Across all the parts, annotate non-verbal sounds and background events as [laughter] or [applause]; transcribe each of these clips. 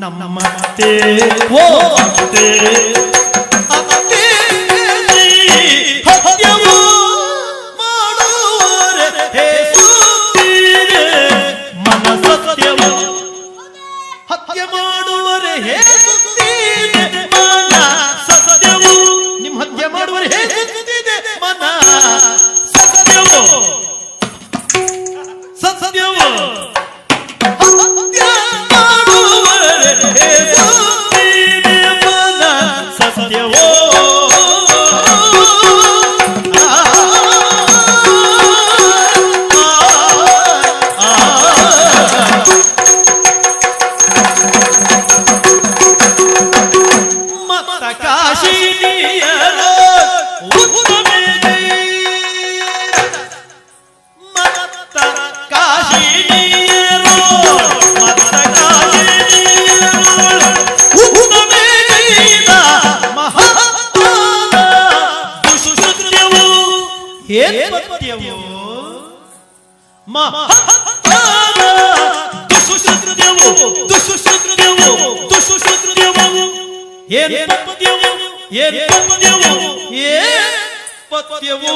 ನಮ್ಮತ್ತೆ ಓ. ಅತ್ತೆ ಅತ್ತೆ ಮಾಡುವರೆ ಹೇಸುತ್ತೀರೆ ಮನ ಮಾಡುವರೆ ಏನ್ ಪದ್ಯವು ಏನ್ ಪದ್ಯವು ಏನ್ ಪದ್ಯವು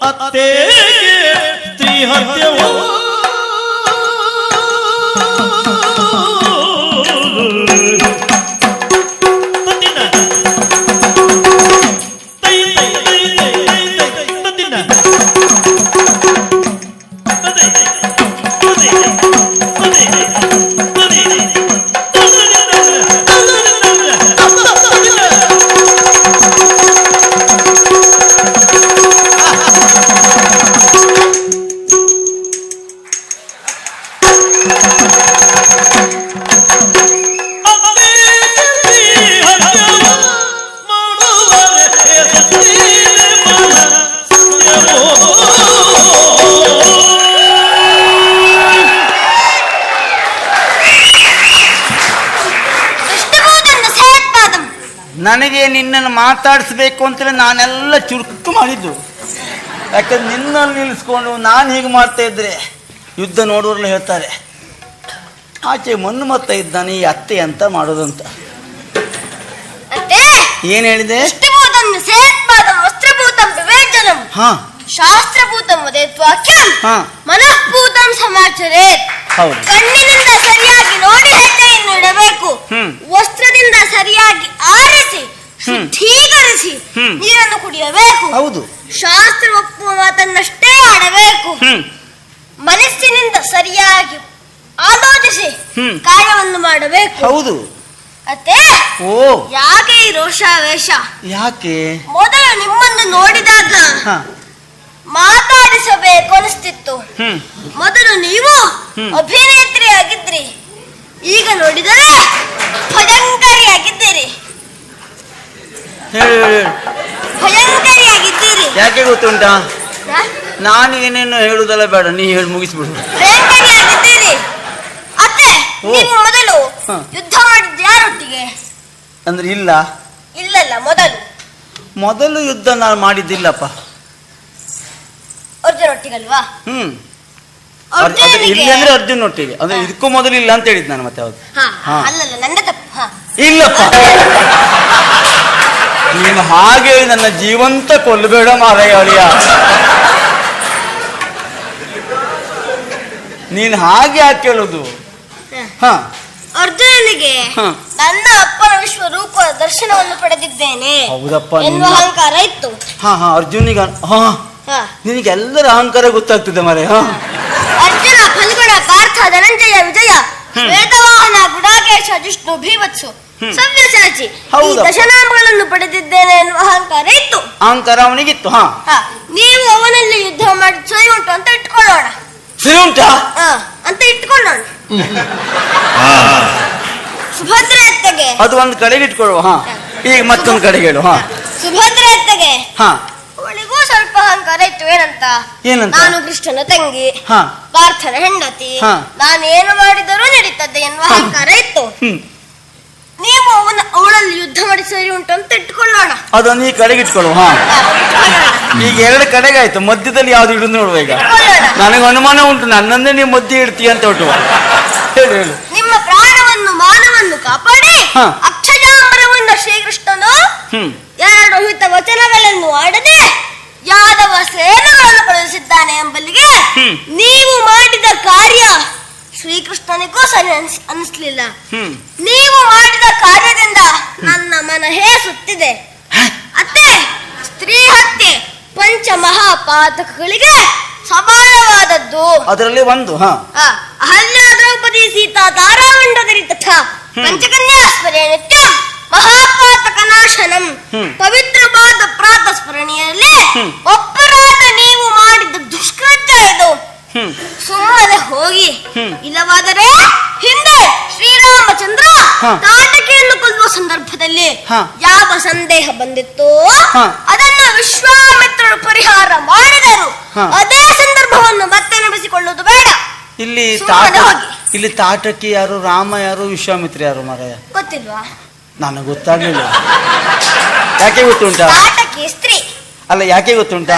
ಅತ್ತೆಗೆ ಸ್ತ್ರೀ ಹತ್ಯವು ನಿನ್ನನ್ನು ಮಾತಾಡಿಸ್ಬೇಕು ಅಂತೇಳಿ ನಾನೆಲ್ಲ ಚುರುಕು ಮಾಡಿದ್ದು. ಯಾಕಂದ್ರೆ ನಿನ್ನಲ್ಲಿ ನಿಲ್ಲಿಸ್ಕೊಂಡು ನಾನು ಹೀಗೆ ಮಾಡ್ತಾ ಇದ್ರೆ ಯುದ್ಧ ನೋಡೋರ್ನ ಹೇಳ್ತಾರೆ ಆಚೆ ಮಣ್ಣು ಮತ್ತ ಇದ್ದಾನೆ ಈ ಅತ್ತೆ ಅಂತ ಮಾಡೋದಂತ. ಏನ್ ಹೇಳಿದೆ? ಶಾಸ್ತ್ರಭೂತಂ ಕಣ್ಣಿನಿಂದ ಸರಿಯಾಗಿ ನೋಡಿ ಹೆಜ್ಜೆಯನ್ನು ಇಡಬೇಕು. ವಸ್ತ್ರದಿಂದ ಸರಿಯಾಗಿ ಆರಿಸಿ. ಶುದ್ಧೀಕರಿಸಿ. ನೀರನ್ನು ಕುಡಿಯಬೇಕು. ಹೌದು. ಶಾಸ್ತ್ರ ಒಪ್ಪುವ ಮಾತನ್ನಷ್ಟೇ ಆಡಬೇಕು ಮನಸ್ಸಿನಿಂದ ಸರಿಯಾಗಿ ಆಲೋಚಿಸಿ ಕಾರ್ಯವನ್ನು ಮಾಡಬೇಕು. ಹೌದು. ಅತ್ತೆ ಓ. ಯಾಕೆ ಈ ರೋಷಾವೇಶ? ಯಾಕೆ? ಮೊದಲು ನಿಮ್ಮನ್ನು ನೋಡಿದಾಗ ಮಾತಾಡಿಸಬೇಕು ಅನಿಸ್ತಿತ್ತು. ಮೊದಲು ನೀವು. ಅಭಿನೇತ್ರಿ ಆಗಿದ್ರಿ ಈಗ ನೋಡಿದರೆ ಭಯಂಕರಿ ಆಗಿದ್ದೀರಿ ಹೇಳು ಯಾಕೆ ಗೊತ್ತುಂಟಾ? ನಾನು ಏನೇನು ಹೇಳುದಲ್ಲ ಬೇಡ ನೀ ಹೇಳಿ ಮುಗಿಸ್ಬಿಡು. ಭಯಂಕರಿ ಆಗಿದ್ದೀರಿ ಅತ್ತೆ ಓ. ನೀವು ಮೊದಲು ಹ. ಯುದ್ಧ ಮಾಡಿದ್ದು ಯಾರೊಟ್ಟಿಗೆ? ಅಂದ್ರೆ ಇಲ್ಲ. ಇಲ್ಲಲ್ಲ ಮೊದಲು. ಮೊದಲು ಯುದ್ಧ ನಾನು ಮಾಡಿದ್ದಿಲ್ಲಪ್ಪ. ಅರ್ಜುನೊಟ್ಟಿಗಲ್ವಾ? ಹ್ಮ್. ಅರ್- ಇಲ್ಲಿ ಅಂದ್ರೆ ಅರ್ಜುನ್ ಒಟ್ಟಿಗೆ ಅಂದ್ರೆ. ಇದಕ್ಕೂ ಮೊದಲು ಇಲ್ಲ ಅಂತ ಹೇಳಿದ್ ನಾನು ಮತ್ತೆ ಹೌದು. ಹಾ ಹಾ. ಅಲ್ಲಲ್ಲ ನಂದೇ ತಪ್ಪು ಹಾ. ಇಲ್ಲಪ್ಪ. ನೀನು ಹಾಗೆ ನನ್ನ ಜೀವಂತ ಕೊಲ್ಲಬೇಡ ಮಾರಯ್ಯ ನೀನು ಹಾಗೆ ಯಾಕೆ ಕೇಳುದು ಹ. ಅರ್ಜುನನಿಗೆ. ನನ್ನ ಅಪ್ಪನ ವಿಶ್ವರೂಪ ದರ್ಶನವನ್ನು ಪಡೆದಿದ್ದೇನೆ ಹೌದಪ್ಪ, ಎನ್ನುವ ಅಹಂಕಾರ ಇತ್ತು ಹಾ ಹಾ ಅರ್ಜುನಿಗೆ ಹಾ ಹ. ನಿನಗೆ ಎಲ್ಲರ ಅಹಂಕಾರ ಗೊತ್ತಾಗ್ತದೆ ಮರೆ ಹಾ ಅರ್ಜುನ ಫಲ್ಗುಣ ಪಾರ್ಥ ಧನಂಜಯ ವಿಜಯ. ವೇದವಾಹನ ಗುಡಾಕೇಶ ಜಿಷ್ಣು ಭೀವತ್ಸು. ಸವ್ಯಸಾಚಿ ಈ. ದಶನಾಮಗಳನ್ನು ಪಡೆದಿದ್ದೇನೆ ಎನ್ನುವ ಅಹಂಕಾರ ಇತ್ತು. ಅಹಂಕಾರ ಅವನಿಗಿತ್ತು ಹಾ. ಹ. ನೀವು ಅವನಲ್ಲಿ ಯುದ್ಧ ಮಾಡಿ ಸರಿ ಉಂಟು ಅಂತ ಇಟ್ಕೊಳ್ಳೋಣ. ಸರಿ ಉಂಟಾ? ಹ. ಅಂತ ಇಟ್ಕೊಳ್ಳೋಣ. ಸುಭದ್ರ ಅತ್ತೆಗೆ. ಅದು ಒಂದು ಕಡೆಗೆ ಇಟ್ಕೊಳ್ಳುವ ಹಾ. ಈಗ ಮತ್ತೊಂದು ಕಡೆಗೆ ಹೇಳು ಹಾ. ಸುಭದ್ರ ಅತ್ತೆಗೆ. ಹಾ. ಅವಳಿಗೂ ಸ್ವಲ್ಪ ಅಹಂಕಾರ ಇತ್ತು ಏನಂತ? ಏನಂತ? ನಾನು ಕೃಷ್ಣನ ತಂಗಿ ಹಾ. ಪಾರ್ಥನ ಹೆಂಡತಿ. ಹಾ. ನಾನು ಏನು ಮಾಡಿದರೂ ನಡೀತದೆ ಎನ್ನುವ ಅಹಂಕಾರ ಇತ್ತು. ಹ್ಮ್. ನೀವು ಅವನ ಅವಳಲ್ಲಿ ಯುದ್ಧ ಮಾಡಿ ಸರಿ ಉಂಟು ಅಂತ ಇಟ್ಕೊಳ್ಳೋಣ. ಅದನ್ನ ಈ ಕಡೆಗೆ ಇಟ್ಕೊಳ್ಳುವ ಹಾ. ಈಗ ಎರಡು ಕಡೆಗೆ ಆಯ್ತು ಮಧ್ಯದಲ್ಲಿ ಯಾವ್ದು ಇಡುದು ನೋಡುವ ಈಗ? ನನಗೆ ಅನುಮಾನ ಉಂಟು ನನ್ನನ್ನೇ ನೀವು ಮಧ್ಯ ಇಡ್ತೀಯ ಅಂತ ಹೊಟ್ಟುವ ಹೇಳು ಹೇಳು. ನಿಮ್ಮ ಪ್ರಾಣವನ್ನು ಮಾನವನ್ನು ಕಾಪಾಡಿ. ಹಾ. ಅಕ್ಷಜಾಂಬರವನ್ನ ಶ್ರೀಕೃಷ್ಣನು ಹ್ಮ್. ಎರಡು ಹಿತ ವಚನಗಳನ್ನು ಆಡದೆ ಯಾದವ ಸೇನೆಗಳನ್ನು ಕಳುಹಿಸಿದ್ದಾನೆ ಎಂಬಲ್ಲಿಗೆ ಹ್ಮ್. ನೀವು ಮಾಡಿದ ಕಾರ್ಯ ಶ್ರೀಕೃಷ್ಣನಿಗೂ ಸರಿ ಅನ್ಸ್- ಅನಿಸ್ಲಿಲ್ಲ. ಹ್ಮ್. ನೀವು ಮಾಡಿದ ಕಾರ್ಯದಿಂದ ನನ್ನ ಮನ ಹೇಸುತ್ತಿದೆ. ಅತ್ತೆ ಸ್ತ್ರೀ ಹತ್ಯೆ ಪಂಚ ಮಹಾಪಾತಕಗಳಿಗೆ ಸಮಾನವಾದದ್ದು. ಅದರಲ್ಲಿ ಒಂದು ಹಾ. ಆ, ಅಹಲ್ಯ ದ್ರೌಪದಿ ಸೀತಾ ತಾರಾಮಂಡದಲ್ಲಿ ತಥಾ ಪಂಚಕನ್ಯಾಸ್ಮರಣೆ ನಿತ್ಯ ಮಹಾಪಾತಕ ನಾಶನಂ ಹ್ಮ್. ಪವಿತ್ರವಾದ ಪ್ರಾತ ಸ್ಮರಣೆಯಲ್ಲಿ ಹ್ಮ್. ಒಪ್ಪರಾದ ನೀವು ಮಾಡಿದ ದುಷ್ಕೃತ್ಯ ಇದು ಹ್ಮ್ ಸುಮ್ಮನೆ ಹೋಗಿ ಹ್ಮ್. ಇಲ್ಲವಾದರೆ ಹಿಂದೆ ಶ್ರೀರಾಮಚಂದ್ರ ತಾಟಕೆಯನ್ನು ಕೊಲ್ಲುವ ಸಂದರ್ಭದಲ್ಲಿ. ಯಾವ ಸಂದೇಹ ಬಂದಿತ್ತು ಅದನ್ನು ವಿಶ್ವಾಮಿತ್ರರು ಪರಿಹಾರ ಮಾಡಿದರು. ಅದೇ ಸಂದರ್ಭವನ್ನು ಮತ್ತೆ ನೆನಪಿಸಿಕೊಳ್ಳುವುದು ಬೇಡ. ಇಲ್ಲಿ ತಾಟ ಇಲ್ಲಿ ತಾಟಕಿ ಯಾರು ರಾಮ ಯಾರು ವಿಶ್ವಾಮಿತ್ರ ಯಾರು ಮಾರಾಯ? ಗೊತ್ತಿಲ್ವಾ? ನನಗೆ ಗೊತ್ತಾಗ್ಲಿಲ್ಲ. ಯಾಕೆ ಗೊತ್ತುಂಟಾ? ಸ್ತ್ರೀ. ಅಲ್ಲ ಯಾಕೆ ಗೊತ್ತುಂಟಾ?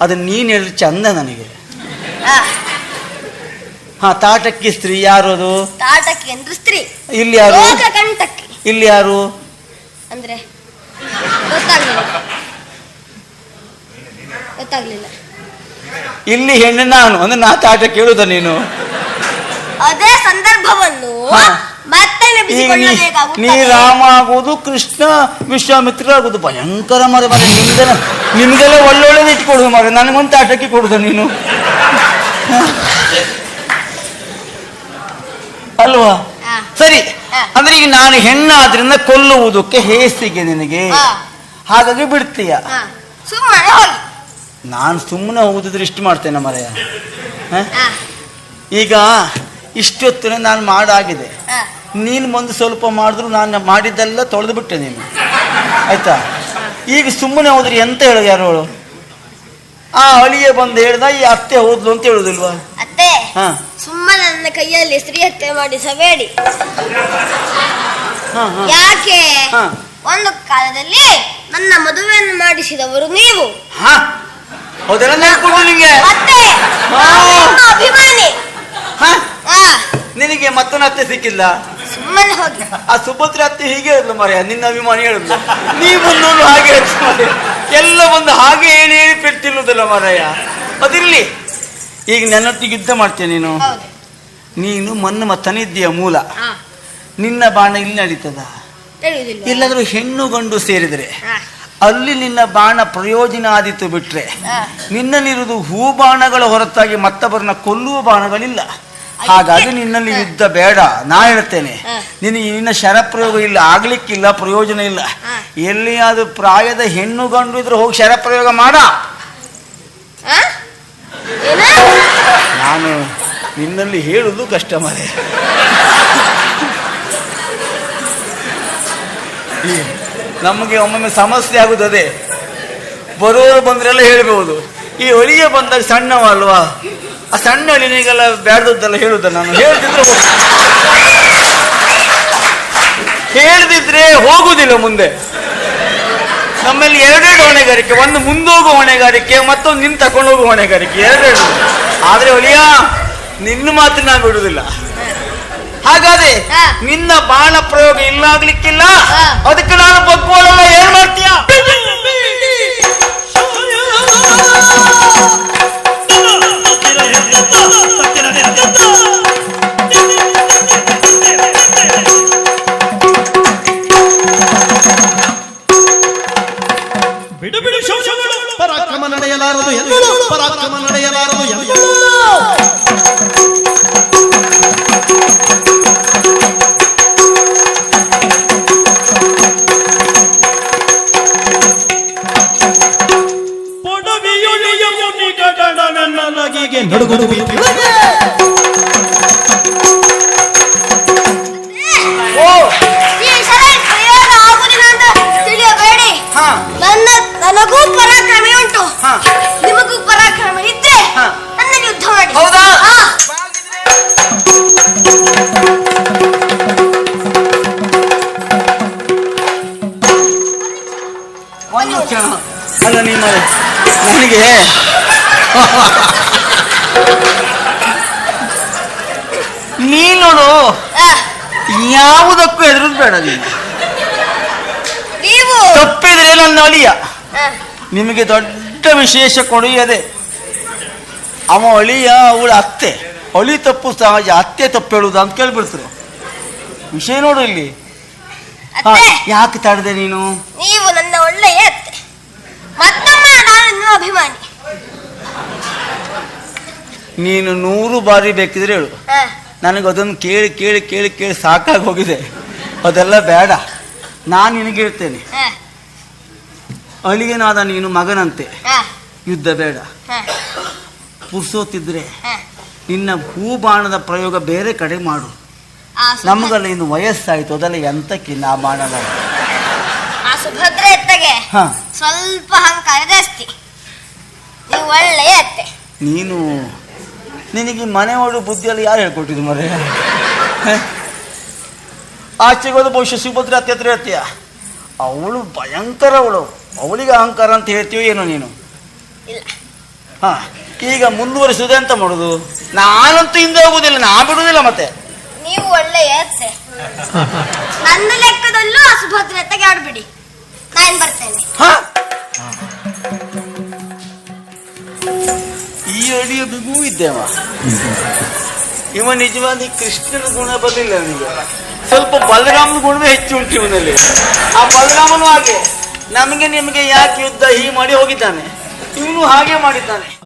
ಅದು ನೀನ್ ಹೇಳಿ ಚಂದ ನನಗೆ. ಹಾ ತಾಟಕ್ಕಿ ಸ್ತ್ರೀ ಯಾರು ಅದು ತಾಟಕ್ಕಿ ಅಂದ್ರೆ ಸ್ತ್ರೀ. ಇಲ್ಲಿ ಯಾರು? ಇಲ್ಲಿ ಯಾರು? ಅಂದ್ರೆ ಗೊತ್ತಾಗ್ಲಿಲ್ಲ. ಗೊತ್ತಾಗ್ಲಿಲ್ಲ. ಇಲ್ಲಿ ಹೆಣ್ಣು ನಾನು. ಅಂದ್ರೆ ನಾ ತಾಟ ಕೇಳುದ ನೀನು? ಅದೇ ಸಂದರ್ಭವನ್ನು ಹ. ಮತ್ತೆ ಈಗ ನೀ- ನೀ ರಾಮ ಆಗುವುದು ಕೃಷ್ಣ ವಿಶ್ವಾಮಿತ್ರ ಆಗುದು ಭಯಂಕರ ಮರೆ ಮರೆ ನಿಮ್ದೆಲ್ಲ ನಿಮ್ದೆಲ್ಲ ಒಳ್ಳೊಳ್ಳೆದು ಇಟ್ಕೊಡುದು ಮರೆ. ನನಗೊಂದು ತಾಟಕ್ಕೆ ಕೊಡುದ ನೀನು? ಅಲ್ವಾ. ಸರಿ. ಅಂದ್ರೆ ಈಗ ನಾನು ಹೆಣ್ಣಾದ್ರಿಂದ ಕೊಲ್ಲುವುದಕ್ಕೆ ಹೇಸಿಗೆ ನಿನಗೆ. ಹಾಗಾಗಿ ಬಿಡ್ತೀಯ? ನಾನು ಸುಮ್ಮನೆ ಹೋಗುದಿದ್ರೆ ಇಷ್ಟು ಮಾಡ್ತೇನೆ ಮರೆಯ. ಈಗ ಇಷ್ಟೊತ್ತಿನ ನಾನು ಮಾಡಾಗಿದೆ. ನೀನು ಬಂದು ಸ್ವಲ್ಪ ಮಾಡಿದ್ರು ನಾನು ಮಾಡಿದ್ದೆಲ್ಲ ತೊಳೆದು ಬಿಟ್ಟೆ ನೀನು. ಆಯ್ತಾ? ಈಗ ಸುಮ್ಮನೆ ಹೋದ್ರೆ ಎಂತ ಹೇಳು ಯಾರು ಆ ಅಳಿಯ ಬಂದು ಹೇಳ್ದ ಈ ಅತ್ತೆ ಹೋದ್ಲು ಅಂತ ಹೇಳುದಿಲ್ವಾ? ಅತ್ತೆ ಹಾ. ಸುಮ್ಮನೆ ನನ್ನ ಕೈಯಲ್ಲಿ ಸ್ತ್ರೀ ಹತ್ಯೆ ಮಾಡಿಸಬೇಡಿ ಹಾ ಹಾ. ಯಾಕೆ? ಹಾ. ಒಂದು ಕಾಲದಲ್ಲಿ ನನ್ನ ಮದುವೆಯನ್ನು ಮಾಡಿಸಿದವರು ನೀವು. ಹಾ. ಹೌದೆಲ್ಲ ನೆನ್ಕೊಂಡು ನಿಂಗೆ? ಮತ್ತೆ? ಆ. ನಿಮ್ಮ ಅಭಿಮಾನಿ. ಹಾ. ಆ, ನಿನಗೆ ಮತ್ತೊಂದು ಅತ್ತೆ ಸಿಕ್ಕಿಲ್ಲ? ಸುಮ್ಮನೆ ಹೋಗಿ. ಆ ಸುಭದ್ರ ಅತ್ತೆ ಹೀಗೆ ಹೇಳಿದ್ಲು ಮರ್ಯ ನಿನ್ನ ಅಭಿಮಾನಿ ಹೇಳಿದ್ಲು. ನೀವು ಬಂದವನು ಹಾಗೆ ಹೇಳ್ತು ಮಾರ್ರೆ. ಎಲ್ಲ ಒಂದು ಹಾಗೆ ಹೇಳಿ ಹೇಳಿ ಪೆಟ್ಟು ತಿನ್ನುವುದಿಲ್ಲ ಮಾರಾಯ? ಅದಿರ್ಲಿ. ಈಗ ನನ್ನೊಟ್ಟಿಗೆ ಯುದ್ಧ ಮಾಡ್ತೇನೆ ನೀನು? ನೀನು ಮಣ್ಣು ಮತ್ತನಿದ್ದೀಯ ಮೂಲ? ನಿನ್ನ ಬಾಣ ಇಲ್ಲಿ ನಡೀತದ? ಎಲ್ಲಾದರೂ ಹೆಣ್ಣು ಗಂಡು ಸೇರಿದರೆ? ಅಲ್ಲಿ ನಿನ್ನ ಬಾಣ ಪ್ರಯೋಜನ ಆದಿತ್ತು ಬಿಟ್ರೆ? ನಿನ್ನ ನಿನ್ನಲ್ಲಿರುವುದು ಹೂ ಬಾಣಗಳ ಹೊರತಾಗಿ ಮತ್ತೊಬ್ಬರನ್ನ ಕೊಲ್ಲುವ ಬಾಣಗಳಿಲ್ಲ. ಹಾಗಾಗಿ ನಿನ್ನಲ್ಲಿ ಯುದ್ಧ ಬೇಡ. ನಾ ಹೇಳ್ತೇನೆ. ನಿನಗೆ ನಿನ್ನ ಶರಪ್ರಯೋಗ ಇಲ್ಲ ಆಗ್ಲಿಕ್ಕಿಲ್ಲ ಪ್ರಯೋಜನ ಇಲ್ಲ. ಎಲ್ಲಿ ಎಲ್ಲಿಯಾದ್ರೂ ಪ್ರಾಯದ ಹೆಣ್ಣು ಗಂಡು ಇದ್ರೆ ಹೋಗಿ ಶರಪ್ರಯೋಗ ಮಾಡ? ನಾನು ನಿನ್ನಲ್ಲಿ ಹೇಳುದು ಕಷ್ಟ ಮರೆ ನಮಗೆ ಒಮ್ಮೊಮ್ಮೆ ಸಮಸ್ಯೆ ಆಗುತ್ತದೆ ಅದೇ ಬರೋರು ಬಂದ್ರೆಲ್ಲ ಹೇಳ್ಬಹುದು ಈ ಹೊಳಿಗೆ ಬಂದಾಗ ಸಣ್ಣವ ಅಲ್ವಾ ಆ ಸಣ್ಣ ಅಳಿನಿಗೆಲ್ಲ ಬ್ಯಾಡ್ದದ್ದೆಲ್ಲ ಹೇಳುದ ನಾನು. ಹೇಳ್ತಿದ್ರೆ ಹೇಳ್ದಿದ್ರೆ ಹೋಗುದಿಲ್ಲ ಮುಂದೆ. ನಮ್ಮಲ್ಲಿ ಎರಡೆರಡು ಹೊಣೆಗಾರಿಕೆ ಒಂದು ಮುಂದೋಗುವ ಹೊಣೆಗಾರಿಕೆ ಮತ್ತೊಂದು ನಿನ್ ತಕೊಂಡು ಹೋಗುವ ಹೊಣೆಗಾರಿಕೆ ಎರಡೆರಡು. ಆದ್ರೆ ಒಲಿಯ ನಿನ್ನ ಮಾತು ನಾನು ಬಿಡುದಿಲ್ಲ. ಹಾಗಾದ್ರೆ ನಿನ್ನ ಬಾಣ ಪ್ರಯೋಗ ಇಲ್ಲಾಗ್ಲಿಕ್ಕಿಲ್ಲ. ಅದಕ್ಕೆ ನಾನು ಬಗ್ಗೋಳಲ್ಲ ಏನ್ ಮಾಡ್ತೀಯ? ನಡುಗುದು ಹಾ. ನನ್ನ ನನಗೂ ಪರಾಕ್ರಮ ಉಂಟು. ಹಾ. ನಿಮಗೂ ಪರಾಕ್ರಮ ಇದ್ರೆ ಹಾ. ನನ್ನ ಯುದ್ಧ ಮಾಡಿ. ಹೌದಾ? ಅಲ್ಲ ನಿಮ್ಮ ನನಗೆ. [laughs] ನೋಡು ಯಾವುದಕ್ಕೂ ಹೆದರದ್ ಬೇಡ ನೀನು. ನೀವು. ತಪ್ಪಿದ್ರೆ ನನ್ನ ಅಳಿಯ. ನಿಮಗೆ ದೊಡ್ಡ ವಿಶೇಷ ಕೊಡಿಯದೆ ಅವ ಅಳಿಯ ಅವಳ ಅತ್ತೆ. ಅಳಿ ತಪ್ಪು ಸಹಜ ಅತ್ತೆ ತಪ್ಪು ಹೇಳುದು ಅಂತ ಕೇಳ್ಬಿಡ್ತರು. ವಿಷಯ ನೋಡು ಇಲ್ಲಿ. ಯಾಕೆ ತಾಡ್ದೆ ನೀನು? ನೀವು ನನ್ನ ಒಳ್ಳೆಯ ಅತ್ತೆ. ಮತ್ತೊಮ್ಮೆ ನಾನು ನಿಮ್ಮ ಅಭಿಮಾನಿ. ನೀನು ನೂರು ಬಾರಿ ಬೇಕಿದ್ರೆ ಹೇಳು. ನನಗೆ ಅದನ್ನು ಕೇಳಿ ಕೇಳಿ ಕೇಳಿ ಕೇಳಿ ಸಾಕಾಗಿ ಹೋಗಿದೆ. ಅದೆಲ್ಲ ಬೇಡ. ನಾನು ನಿನಗೆ ಹೇಳ್ತೇನೆ. ಆ, ಅಳಿಯನಾದ ನೀನು ಮಗನಂತೆ. ಯುದ್ಧ ಬೇಡ. ಪುರ್ಸೋತಿದ್ರೆ. ನಿನ್ನ ಹೂಬಾಣದ ಪ್ರಯೋಗ ಬೇರೆ ಕಡೆ ಮಾಡು. ನಮಗಲ್ಲ ಇನ್ನು ವಯಸ್ಸಾಯ್ತು. ಅದೆಲ್ಲ ಎಂತಕ್ಕೆ ನಾ ಬಾಣದ ಆ ಸುಭದ್ರ ಎತ್ತಗೆ ಹಾ. ಸ್ವಲ್ಪ ಜಾಸ್ತಿ. ನೀವು ಒಳ್ಳೆಯ ಅತ್ತೆ. ನೀನು ನಿನಗೆ ಈ ಮನೆ ಓಡು ಬುದ್ಧಿಯಲ್ಲಿ ಯಾರು ಹೇಳ್ಕೊಟ್ಟಿದ್ದು ಮರೆ? ಆಚೆಗೆ ಹೋದ ಬಹುಶಃ ಸುಭದ್ರ ಅತ್ತೆ ಹತ್ರ ಹೇಳ್ತೀಯ? ಅವಳು ಭಯಂಕರ ಅವಳು. ಅವಳಿಗೆ ಅಹಂಕಾರ ಅಂತ ಹೇಳ್ತೀಯೋ ಏನೋ ನೀನು? ಇಲ್ಲ. ಹಾ ಈಗ ಮುಂದುವರಿಸುವುದೇ ಅಂತ ಮಾಡುದು? ನಾನಂತೂ ಹಿಂದೆ ಹೋಗುದಿಲ್ಲ ನಾ ಬಿಡುವುದಿಲ್ಲ ಮತ್ತೆ. ನೀವು ಒಳ್ಳೆಯ [laughs] ನನ್ನ ಲೆಕ್ಕದಲ್ಲೂ ಅಸುಭದ್ರತೆಗೆ ಆಡ್ಬಿಡಿ. ನಾನು ಬರ್ತೇನೆ. ಹಾ ಈ ಅಡಿಯ ಇದ್ದೇವ. ಇವ ನಿಜವಾದ ಕೃಷ್ಣನ ಗುಣ ಬರಲಿಲ್ಲ ನನಗೆ. ಸ್ವಲ್ಪ ಬಲರಾಮನ ಗುಣವೇ ಹೆಚ್ಚು ಉಂಟು ಇವನಲ್ಲಿ. ಆ ಬಲರಾಮನು ಹಾಗೆ. ನಮಗೆ ನಿಮಗೆ ಯಾಕೆ ಯುದ್ಧ ಹೀ ಮಾಡಿ ಹೋಗಿದ್ದಾನೆ? ಇವನು ಹಾಗೆ ಮಾಡಿದ್ದಾನೆ.